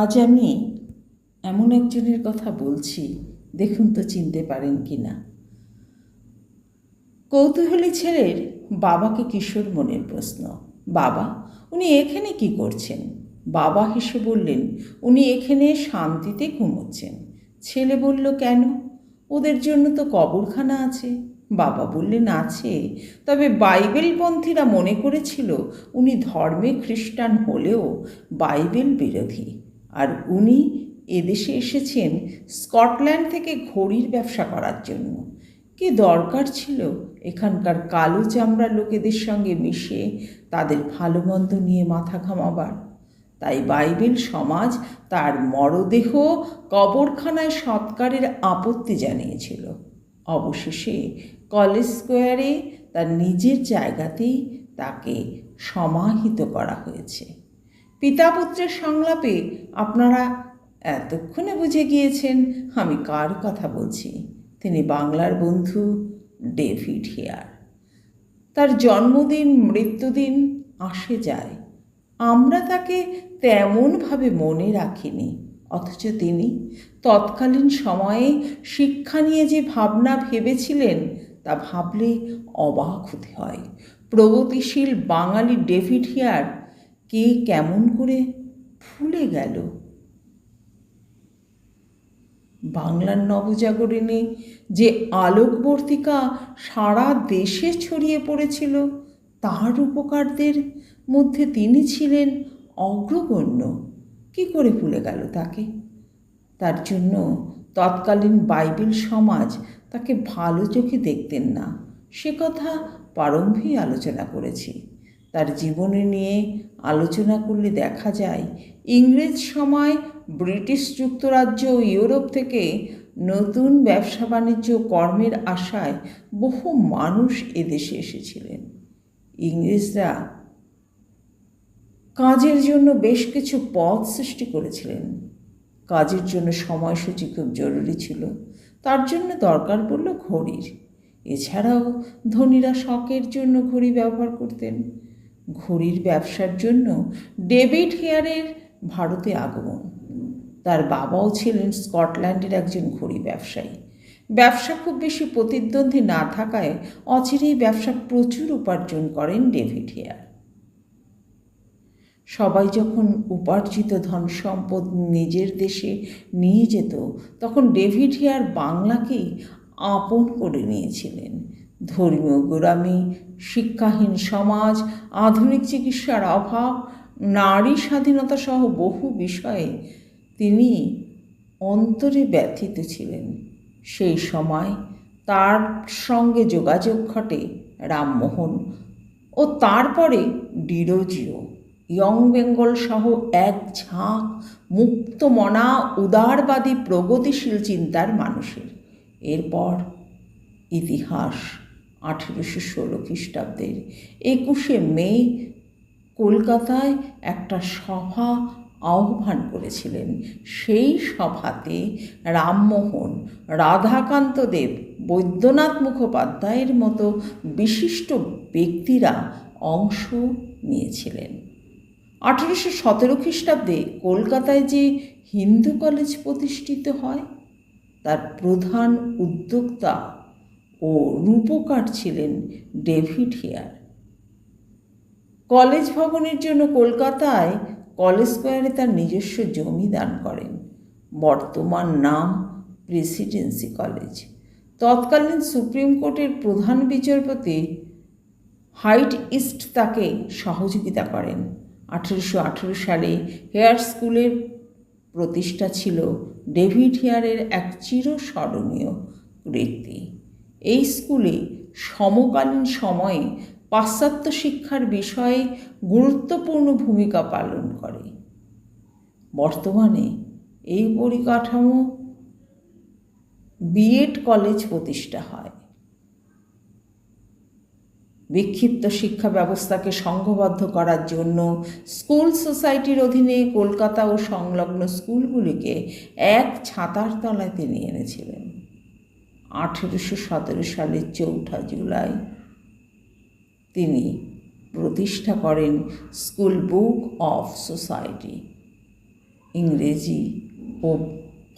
আজ আমি এমন একজনের কথা বলছি, দেখুন তো চিনতে পারেন কি না কৌতূহলী ছেলের বাবাকে কিশোর মনের প্রশ্ন। বাবা, উনি এখানে কি করছেন? বাবা হেসে বললেন, উনি এখানে শান্তিতে ঘুমোচ্ছেন। ছেলে বলল, কেন? ওদের জন্য তো কবরখানা আছে। বাবা বললেন, আছে। তবে বাইবেলপন্থীরা মনে করেছিল, উনি ধর্মে খ্রিস্টান হলেও বাইবেল বিরোধী। আর উনি এদেশে এসেছেন স্কটল্যান্ড থেকে ঘড়ির ব্যবসা করার জন্য। কি দরকার ছিল এখানকার কালো চামড়া লোকেদের সঙ্গে মিশে তাদের ভালো মন্দ নিয়ে মাথা ঘামাবার? তাই বাইবেল সমাজ তার মরদেহ কবরখানায় সৎকারের আপত্তি জানিয়েছিল। অবশেষে কলেজ স্কোয়ারে তার নিজের জায়গাতেই তাকে সমাহিত করা হয়েছে। পিতা পুত্রের সংলাপে আপনারা এতক্ষণে বুঝে গিয়েছেন আমি কার কথা বলছি। তিনি বাংলার বন্ধু ডেভিড হেয়ার। তার জন্মদিন, মৃত্যুদিন আসে যায়। আমরা তাকে তেমনভাবে মনে রাখিনি, অথচ তিনি তৎকালীন সময়ে শিক্ষা নিয়ে যে ভাবনা ভেবেছিলেন, তা ভাবলে অবাক হতে হয়। প্রগতিশীল বাঙালি ডেভিড হিয়ার কে কেমন করে ভুলে গেল। বাংলার নবজাগরণে যে আলোকবর্তিকা সারা দেশে ছড়িয়ে পড়েছিল, তার উপকারদের মধ্যে তিনি ছিলেন অগ্রগণ্য। কি করে ভুলে গেল তাকে? তার জন্য তৎকালীন বাইবেল সমাজ তাকে ভালো চোখে দেখতেন না। সে কথা প্রারম্ভেই আলোচনা করেছি। তার জীবনী নিয়ে আলোচনা করলে দেখা যায়, ইংরেজ সময় ব্রিটিশ যুক্তরাজ্য ও ইউরোপ থেকে নতুন ব্যবসা বাণিজ্য কর্মের আশায় বহু মানুষ এদেশে এসেছিলেন। ইংরেজরা কাজের জন্য বেশ কিছু পথ সৃষ্টি করেছিলেন। কাজের জন্য সময়সূচি খুব জরুরি ছিল, তার জন্য দরকার পড়ল ঘড়ির। এছাড়াও ধনীরা শখের জন্য ঘড়ি ব্যবহার করতেন। ঘড়ির ব্যবসার জন্য ডেভিড হেয়ারের ভারতে আগমন। তার বাবাও ছিলেন স্কটল্যান্ডের একজন ঘড়ি ব্যবসায়ী। ব্যবসা খুব বেশি প্রতিদ্বন্দ্বী না থাকায় অচিরেই ব্যবসা প্রচুর উপার্জন করেন ডেভিড হেয়ার। সবাই যখন উপার্জিত ধন সম্পদ নিজের দেশে নিয়ে যেত, তখন ডেভিড হেয়ার বাংলাকেই আপন করে নিয়েছিলেন। ধর্মীয় গোড়ামি, শিক্ষাহীন সমাজ, আধুনিক চিকিৎসার অভাব, নারী স্বাধীনতা সহ বহু বিষয়ে তিনি অন্তরে ব্যথিত ছিলেন। সেই সময় তার সঙ্গে যোগাযোগ ঘটে রামমোহন ও তারপরে ডিরোজিও। ইয়ং বেঙ্গল সহ এক ঝাঁক মুক্তমনা উদারবাদী, প্রগতিশীল চিন্তার মানুষের। এরপর ইতিহাস আঠেরোশো ষোলো খ্রিস্টাব্দের একুশে মে কলকাতায় একটা সভা আহ্বান করেছিলেন। সেই সভাতে রামমোহন রাধাকান্ত দেব বৈদ্যনাথ মুখোপাধ্যায়ের মতো বিশিষ্ট ব্যক্তিরা অংশ নিয়েছিলেন। আঠেরোশো সতেরো খ্রিস্টাব্দে কলকাতায় যে হিন্দু কলেজ প্রতিষ্ঠিত হয়, তার প্রধান উদ্যোক্তা ও রূপকার ছিলেন ডেভিড হেয়ার। কলেজ ভবনের জন্য কলকাতায় কলেজ স্কোয়ারে তার নিজস্ব জমি দান করেন। বর্তমান নাম প্রেসিডেন্সি কলেজ। তৎকালীন সুপ্রিম কোর্টের প্রধান বিচারপতি হাইট ইস্ট তাকে সহযোগিতা করেন। আঠেরোশো আঠেরো সালে হেয়ার স্কুলের প্রতিষ্ঠা ছিল ডেভিড হেয়ারের এক চিরস্মরণীয় কীর্তি। এই স্কুলে সমকালীন সময়ে পাশ্চাত্য শিক্ষার বিষয়ে গুরুত্বপূর্ণ ভূমিকা পালন করে। বর্তমানে এই পরিকাঠামো বিএড কলেজ প্রতিষ্ঠা হয়। বিক্ষিপ্ত শিক্ষা ব্যবস্থাকে সংঘবদ্ধ করার জন্য স্কুল সোসাইটির অধীনে কলকাতা ও সংলগ্ন স্কুলগুলিকে এক ছাতার তলায় তিনি এনেছিলেন। আঠেরোশো সতেরো সালের চৌঠা জুলাই। তিনি প্রতিষ্ঠা করেন স্কুল বুক অফ সোসাইটি। ইংরেজি ও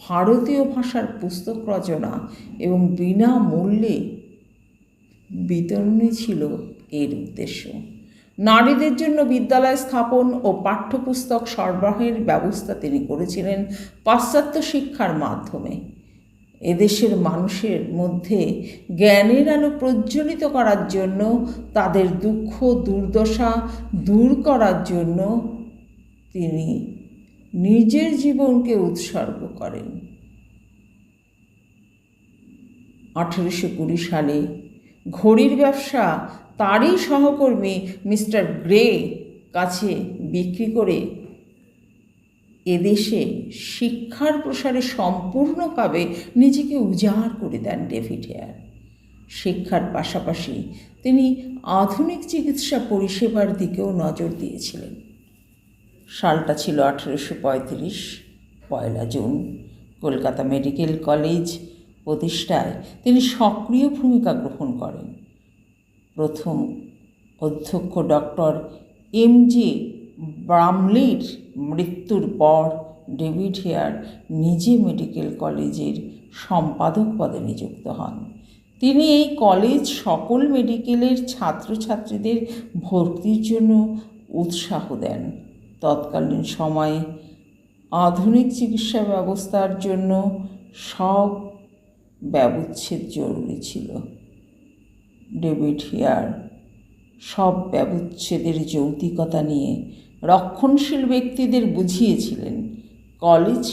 ভারতীয় ভাষার পুস্তক রচনা এবং বিনামূল্যে বিতরণই ছিল এর উদ্দেশ্য। নারীদের জন্য বিদ্যালয় স্থাপন ও পাঠ্যপুস্তক সরবরাহের ব্যবস্থা তিনি করেছিলেন পাশ্চাত্য শিক্ষার মাধ্যমে। এদেশের মানুষের মধ্যে জ্ঞানের আলো প্রজ্বলিত করার জন্য, তাদের দুঃখ, দুর্দশা দূর করার জন্য তিনি নিজের জীবনকে উৎসর্গ করেন। আঠেরোশো কুড়ি সালে ঘড়ির ব্যবসা তারই সহকর্মী মিস্টার গ্রে কাছে বিক্রি করে এদেশে শিক্ষার প্রসারে সম্পূর্ণভাবে নিজেকে উজাড় করে দেন ডেভিড হেয়ার। শিক্ষার পাশাপাশি তিনি আধুনিক চিকিৎসা পরিষেবার দিকেও নজর দিয়েছিলেন। সালটা ছিল আঠেরোশো পঁয়ত্রিশ, পয়লা জুন। কলকাতা মেডিকেল কলেজ প্রতিষ্ঠায় তিনি সক্রিয় ভূমিকা গ্রহণ করেন। প্রথম অধ্যক্ষ ডক্টর এম জি ব্রামলির মৃত্যুর পর ডেভিড হেয়ার নিজে মেডিকেল কলেজের সম্পাদক পদে নিযুক্ত হন। তিনি এই কলেজ সকল মেডিকেলের ছাত্রছাত্রীদের ভর্তির জন্য উৎসাহ দেন। তৎকালীন সময়ে আধুনিক চিকিৎসা ব্যবস্থার জন্য সব ব্যবচ্ছেদ জরুরি ছিল। ডেভিড হেয়ার সব ব্যবচ্ছেদের যৌক্তিকতা নিয়ে রক্ষণশীল ব্যক্তিদের বুঝিয়েছিলেন। কলেজ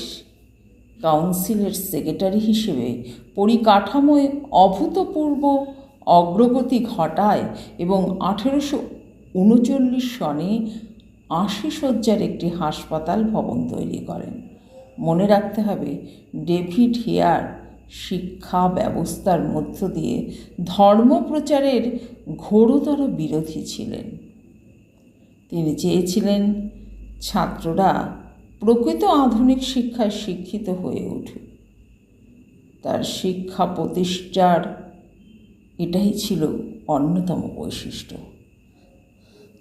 কাউন্সিলের সেক্রেটারি হিসেবে পরিকাঠামোয় অভূতপূর্ব অগ্রগতি ঘটায় এবং আঠেরোশো উনচল্লিশ সনে আশি শয্যার একটি হাসপাতাল ভবন তৈরি করেন। মনে রাখতে হবে, ডেভিড হেয়ার শিক্ষা ব্যবস্থার মধ্য দিয়ে ধর্মপ্রচারের ঘোরতর বিরোধী ছিলেন। তিনি চেয়েছিলেন ছাত্ররা প্রকৃত আধুনিক শিক্ষায় শিক্ষিত হয়ে উঠুক। তার শিক্ষা প্রতিষ্ঠার এটাই ছিল অন্যতম বৈশিষ্ট্য।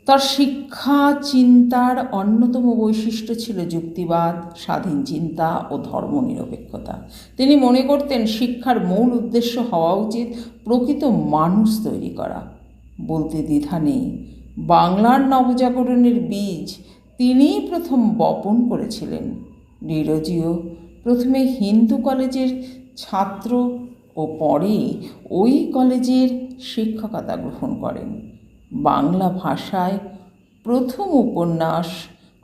তার শিক্ষা, চিন্তার অন্যতম বৈশিষ্ট্য ছিল যুক্তিবাদ, স্বাধীন চিন্তা ও ধর্মনিরপেক্ষতা তিনি মনে করতেন শিক্ষার মূল উদ্দেশ্য হওয়া উচিত প্রকৃত মানুষ তৈরি করা। বলতে দ্বিধা নেই বাংলার নবজাগরণের বীজ তিনিই প্রথম বপন করেছিলেন। নিরজিও প্রথমে হিন্দু কলেজের ছাত্র ও পরে ওই কলেজের শিক্ষকতা গ্রহণ করেন। বাংলা ভাষায় প্রথম উপন্যাস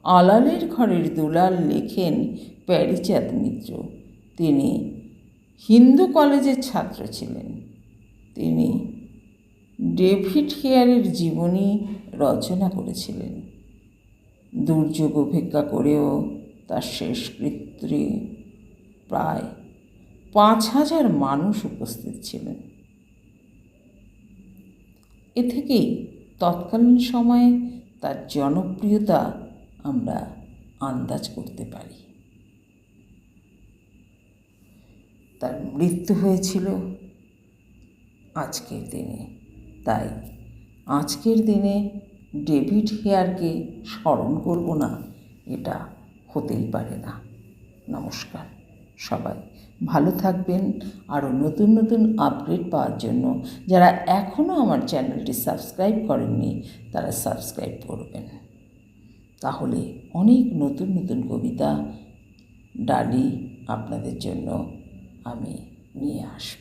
আলালের ঘরের দুলাল লেখেন প্যারিচাঁদ মিত্র। তিনি হিন্দু কলেজের ছাত্র ছিলেন। তিনি ডেভিড হেয়ারের জীবনী রচনা করেছিলেন। দুর্যোগ উপেক্ষা করেও তার শেষকৃত্রে প্রায় পাঁচ হাজার মানুষ উপস্থিত ছিলেন। এ থেকেই তৎকালীন সময়ে তার জনপ্রিয়তা আমরা আন্দাজ করতে পারি। তার মৃত্যু হয়েছিল আজকের দিনে। তাই আজকের দিনে ডেভিড হেয়ারকে স্মরণ করব না, এটা হতেই পারে না। নমস্কার সবাই, ভালো থাকবেন, আরও নতুন নতুন আপডেট পাওয়ার জন্য যারা এখনও আমার চ্যানেলটি সাবস্ক্রাইব করেননি, তারা সাবস্ক্রাইব করবেন। তাহলে অনেক নতুন নতুন কবিতা, ডালি আপনাদের জন্য আমি নিয়ে আসব।